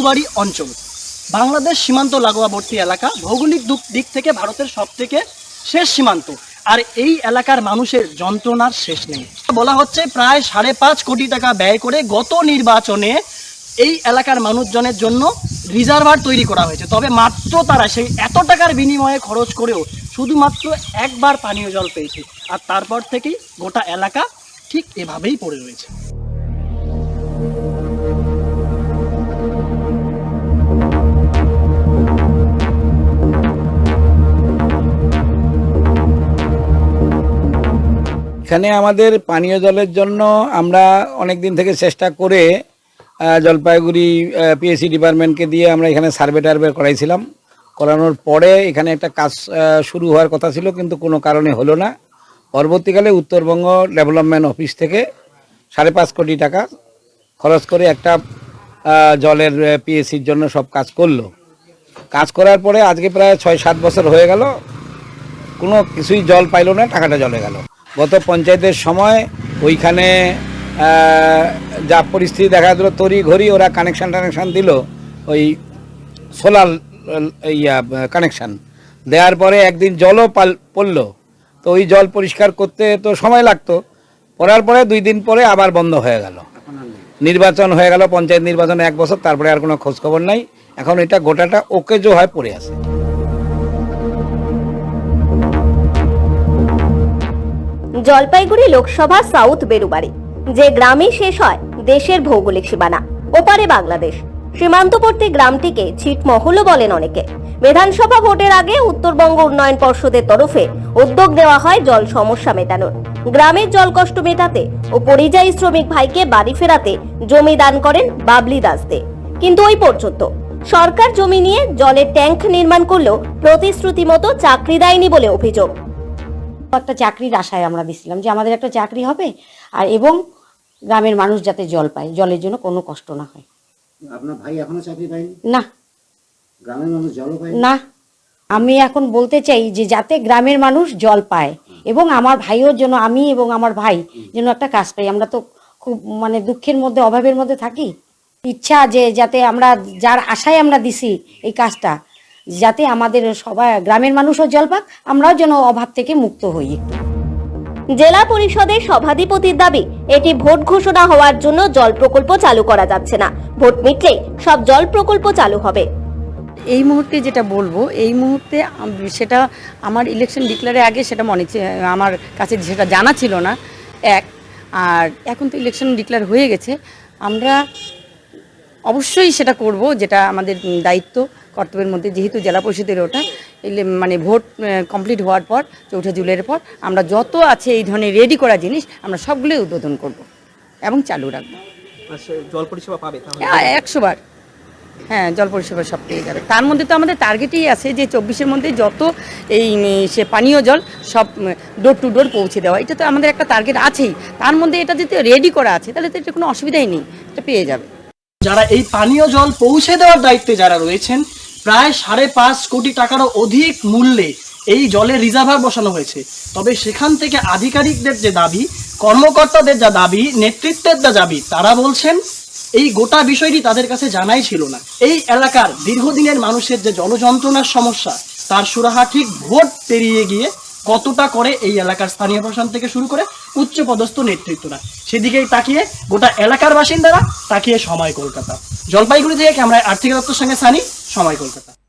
বেরুবাড়ি অঞ্চল। বাংলাদেশ সীমান্ত লাগোয়াবর্তী এলাকা ভৌগোলিক দুক- থেকে ভারতের সব থেকে শেষ সীমান্ত, আর এই এলাকার মানুষের যন্ত্রণার শেষ নেই। বলা হচ্ছে প্রায় সাড়ে পাঁচ কোটি টাকা ব্যয় করে গত নির্বাচনে এই এলাকার মানুষজনের জন্য রিজার্ভার তৈরি করা হয়েছে। তবে মাত্র তারা সেই এত টাকার বিনিময়ে খরচ করেও শুধুমাত্র একবার পানীয় জল পেয়েছে, আর তারপর থেকেই গোটা এলাকা ঠিক এভাবেই পড়ে রয়েছে। এখানে আমাদের পানীয় জলের জন্য আমরা অনেক দিন থেকে চেষ্টা করে জলপাইগুড়ি পিএসসি ডিপার্টমেন্টকে দিয়ে আমরা এখানে সার্ভে টার্ভে করাইছিলাম। করানোর পরে এখানে একটা কাজ শুরু হওয়ার কথা ছিল, কিন্তু কোনো কারণে হলো না। পরবর্তীকালে উত্তরবঙ্গ ডেভেলপমেন্ট অফিস থেকে সাড়ে পাঁচ কোটি টাকা খরচ করে একটা জলের পিএসসির জন্য সব কাজ করল। কাজ করার পরে আজকে প্রায় ছয় সাত বছর হয়ে গেল, কোনো কিছুই জল পাইলো না, টাকাটা জলে গেল। গত পঞ্চায়েতের সময় ওইখানে যা পরিস্থিতি দেখা দিল তরি ঘড়ি ওরা কানেকশান টানেকশান দিল, ওই সোলার ইয়া কানেকশান দেওয়ার পরে একদিন জলও পাল, পড়ল। তো ওই জল পরিষ্কার করতে তো সময় লাগতো। পড়ার পরে দুই দিন পরে আবার বন্ধ হয়ে গেল। নির্বাচন হয়ে গেল, পঞ্চায়েত নির্বাচন এক বছর, তারপরে আর কোনো খোঁজখবর নাই। এখন এটা গোটাটা ওকেজো হয় পড়ে আছে। জলপাইগুড়ি লোকসভা সাউথ বেরুবাড়ি যে গ্রামে শেষ হয় দেশের ভৌগোলিক সীমানা, ওপারে বাংলাদেশ। সীমান্তবর্তী গ্রামটিকে ছিটমহলও বলেন অনেকে। বিধানসভা ভোটের আগে উত্তরবঙ্গ উন্নয়ন পর্ষদের তরফে উদ্যোগ দেওয়া হয় জল সমস্যা মেটানোর। গ্রামের জল কষ্ট মেটাতে ও পরিযায়ী শ্রমিক ভাইকে বাড়ি ফেরাতে জমি দান করেন বাবলি দাস দে কিন্তু ওই পর্যন্ত। সরকার জমি নিয়ে জলের ট্যাঙ্ক নির্মাণ করলেও প্রতিশ্রুতি মতো চাকরি দেয়নি বলে অভিযোগ। একটা চাকরির আশায় আমরা দিছিলাম যে আমাদের একটা চাকরি হবে আর এবং গ্রামের মানুষ যাতে জল পায় জলের জন্য কোনো কষ্ট না হয়। আপনার ভাই এখনও চাকরি পায়নি? না। গ্রামের মানুষ জলও পায়নি? না। আমি এখন বলতে চাই যে যাতে গ্রামের মানুষ জল পায় এবং আমার ভাইও যেন আমি এবং আমার ভাই যেন একটা কাজ পাই। আমরা তো খুব মানে দুঃখের মধ্যে অভাবের মধ্যে থাকি। ইচ্ছা যে যাতে আমরা যার আশায় আমরা দিছি এই কাজটা যাতে আমাদের সবাই গ্রামের মানুষও জল পাক আমরাও যেন অভাব থেকে মুক্ত হই। একটু জেলা পরিষদের সভাধিপতির দাবি এটি ভোট ঘোষণা হওয়ার জন্য জল প্রকল্প চালু করা যাচ্ছে না। ভোট মিটলে সব জল প্রকল্প চালু হবে। এই মুহূর্তে যেটা বলব এই মুহূর্তে সেটা আমার ইলেকশন ডিক্লারে আগে সেটা মনে আমার কাছে সেটা জানা ছিল না। এক আর এখন তো ইলেকশন ডিক্লার হয়ে গেছে। আমরা অবশ্যই সেটা করব যেটা আমাদের দায়িত্ব। কর্তব্যের মধ্যে যেহেতু জেলা পরিষদের ওটা মানে ভোট কমপ্লিট হওয়ার পর চৌঠা জুলাইয়ের পর আমরা যত আছে এই ধরনের রেডি করা জিনিস আমরা সবগুলোই উদ্বোধন করব এবং চালু রাখব। জল পরিষেবা পাবে একশো বার। হ্যাঁ জল পরিষেবা সব পেয়ে যাবে। তার মধ্যে তো আমাদের টার্গেটেই আছে যে চব্বিশের মধ্যে যত এই সে পানীয় জল সব ডোর টু ডোর পৌঁছে দেওয়া এটা তো আমাদের একটা টার্গেট আছেই। তার মধ্যে এটা যদি রেডি করা আছে তাহলে তো এটা কোনো অসুবিধাই নেই এটা পেয়ে যাবে। যারা এই পানীয় জল পৌঁছে দেওয়ার দায়িত্বে যারা রয়েছেন প্রায় সাড়ে পাঁচ কোটি টাকারও অধিক মূল্যে এই জলের রিজার্ভার বসানো হয়েছে। তবে সেখান থেকে আধিকারিকদের যে দাবি, কর্মকর্তাদের যা দাবি, নেতৃত্বের যা দাবি, তারা বলছেন, এই গোটা বিষয়টি তাদের কাছে জানাই ছিল না। এই এলাকার দীর্ঘদিনের মানুষের যে জলযন্ত্রণার সমস্যা, তার সুরাহা ঠিক ভোট পেরিয়ে গিয়ে কতটা করে এই এলাকার স্থানীয় প্রশাসন থেকে শুরু করে উচ্চ পদস্থ নেতৃত্বরা। সেদিকেই তাকিয়ে গোটা এলাকার বাসিন্দারা তাকিয়ে সময় কলকাতা। জলপাইগুড়ি থেকে ক্যামেরায় আর্থিক দত্তর সঙ্গে সানি, সময় কলকাতা।